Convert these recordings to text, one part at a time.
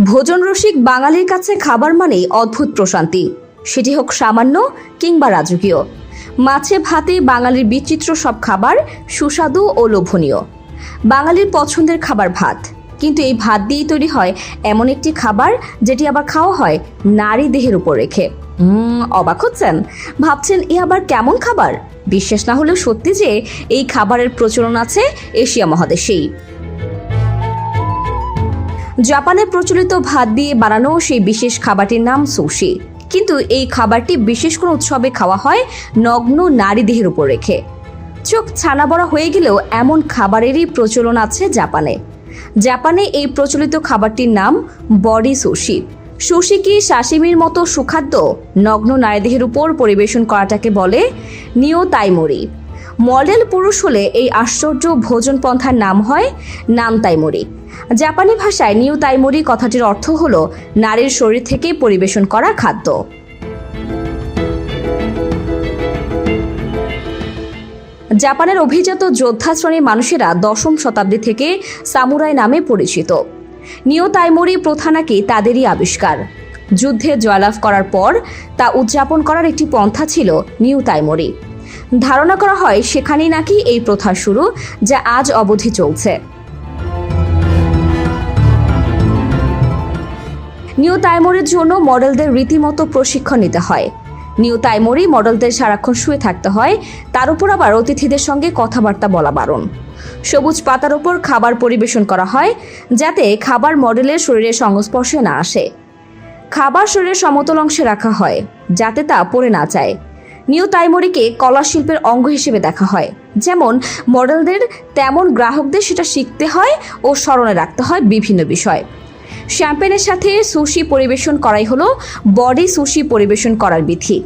ভোজন রসিক বাঙালির কাছে খাবার মানেই অদ্ভুত প্রশান্তি। সেটি হোক সামান্য কিংবা রাজকীয়। মাছে ভাতে বাঙালির বিচিত্র সব খাবার সুস্বাদু ও লোভনীয়। বাঙালির পছন্দের খাবার ভাত। কিন্তু এই ভাত দিয়েই তৈরি হয় এমন একটি খাবার যেটি আবার খাওয়া হয় নারী দেহের উপর রেখে। অবাক হচ্ছেন? ভাবছেন, এ আবার কেমন খাবার? বিশ্বাস না হলেও সত্যি যে এই খাবারের প্রচলন আছে এশিয়া মহাদেশেই। জাপানে প্রচলিত ভাত দিয়ে বানানো সেই বিশেষ খাবারটির নাম সুশি। কিন্তু এই খাবারটি বিশেষ কোনো উৎসবে খাওয়া হয় নগ্ন নারী দেহের উপর রেখে। চোখ ছানা বড়া হয়ে গেলেও এমন খাবারেরই প্রচলন আছে জাপানে। জাপানে এই প্রচলিত খাবারটির নাম বডি সুশি। সুশি কি সাশিমির মতো সুখাদ্য নগ্ন নারীদেহের উপর পরিবেশন করাটাকে বলে নিও তাইমরি মডেল পুরুষ হলে এই আশ্চর্য ভোজন পন্থার নাম হয় নাম তাইমরি জাপানি ভাষায় নিউ তাইমরি কথাটির অর্থ হল নারীর শরীর থেকে পরিবেশন করা খাদ্য। জাপানের অভিজাত যোদ্ধা শ্রেণির মানুষেরা দশম শতাব্দী থেকে সামুরাই নামে পরিচিত। নিও তাইমরি প্রথা নাকি তাদেরই আবিষ্কার। যুদ্ধে জয়লাভ করার পর তা উদযাপন করার একটি পন্থা ছিল নিউ তাইমরি ধারণা করা হয় সেখানেই নাকি এই প্রথা শুরু, যা আজ অবধি চলছে। নিউ তাইমরির জন্য মডেলদের রীতিমতো প্রশিক্ষণ নিতে হয়। নিউ তাইমরি মডেলদের সারাক্ষণ শুয়ে থাকতে হয়, তার উপর আবার অতিথিদের সঙ্গে কথাবার্তা বলা বারণ। সবুজ পাতার উপর খাবার পরিবেশন করা হয়, যাতে খাবার মডেলের শরীরের সংস্পর্শে না আসে। খাবার শরীরের সমতল অংশে রাখা হয়, যাতে তা পড়ে না যায়। নিউ তাইমরিকে কলা শিল্পের অঙ্গ হিসেবে দেখা হয়। যেমন, মডেলদের তেমন গ্রাহকদের সেটা শিখতে হয় ও স্মরণে রাখতে হয় বিভিন্ন বিষয়। শ্যাম্পেনের সাথে সুশি পরিবেশন করাই হলো বডি সুশি পরিবেশন করার বিধি।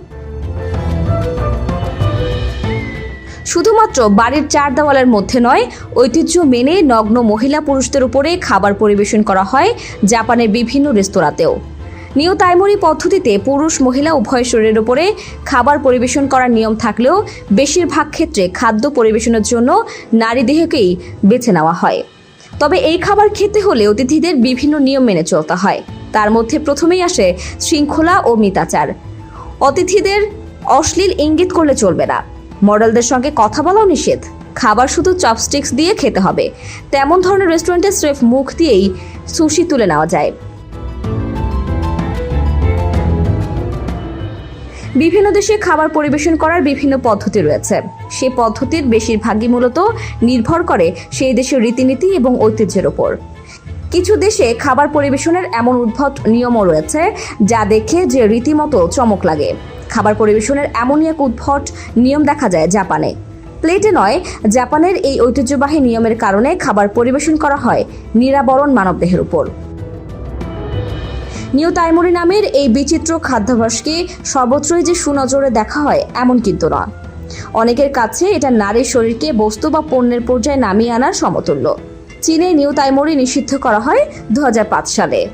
শুধুমাত্র বাড়ির চার দেওয়ালের মধ্যে নয়, ঐতিহ্য মেনে নগ্ন মহিলা পুরুষদের উপরে খাবার পরিবেশন করা হয় জাপানের বিভিন্ন রেস্তোরাঁতেও। নিউ তাইমরি পদ্ধতিতে পুরুষ মহিলা উভয় শরীরের উপরে খাবার পরিবেশন করার নিয়ম থাকলেও বেশিরভাগ ক্ষেত্রে খাদ্য পরিবেশনের জন্য নারী দেহকেই বেছে নেওয়া হয়। তবে এই খাবার খেতে হলে অতিথিদের বিভিন্ন নিয়ম মেনে চলতে হয়। তার মধ্যে প্রথমেই আসে শৃঙ্খলা ও মিতাচার। অতিথিদের অশ্লীল ইঙ্গিত করলে চলবে না। মডেলদের সঙ্গে কথা বলাও নিষেধ। খাবার শুধু চপস্টিক্স দিয়ে খেতে হবে। তেমন ধরনের রেস্টুরেন্টে স্রেফ মুখ দিয়েই সুশি তুলে নেওয়া যায়। বিভিন্ন দেশে খাবার পরিবেশন করার বিভিন্ন পদ্ধতি রয়েছে। সে পদ্ধতির বেশিরভাগই মূলত নির্ভর করে সেই দেশের রীতিনীতি এবং ঐতিহ্যের ওপর। কিছু দেশে খাবার পরিবেশনের এমন উদ্ভট নিয়মও রয়েছে, যা দেখে যে রীতিমতো চমক লাগে। খাবার পরিবেশনের এমনই এক উদ্ভট নিয়ম দেখা যায় জাপানে। প্লেটে নয়, জাপানের এই ঐতিহ্যবাহী নিয়মের কারণে খাবার পরিবেশন করা হয় নিরাবরণ মানবদেহের উপর। নিউ তাইমুরি নামের এই বিচিত্র খাদ্যাভাসকে সর্বত্রই যে সুনজরে দেখা হয়, এমন কিন্তু নয়। অনেকের কাছে এটা নারীর শরীরকে বস্তু বা পণ্যের পর্যায়ে নামিয়ে আনার সমতুল্য। চীনে নিউ তাইমুরি নিষিদ্ধ করা হয় দু হাজার পাঁচ সালে।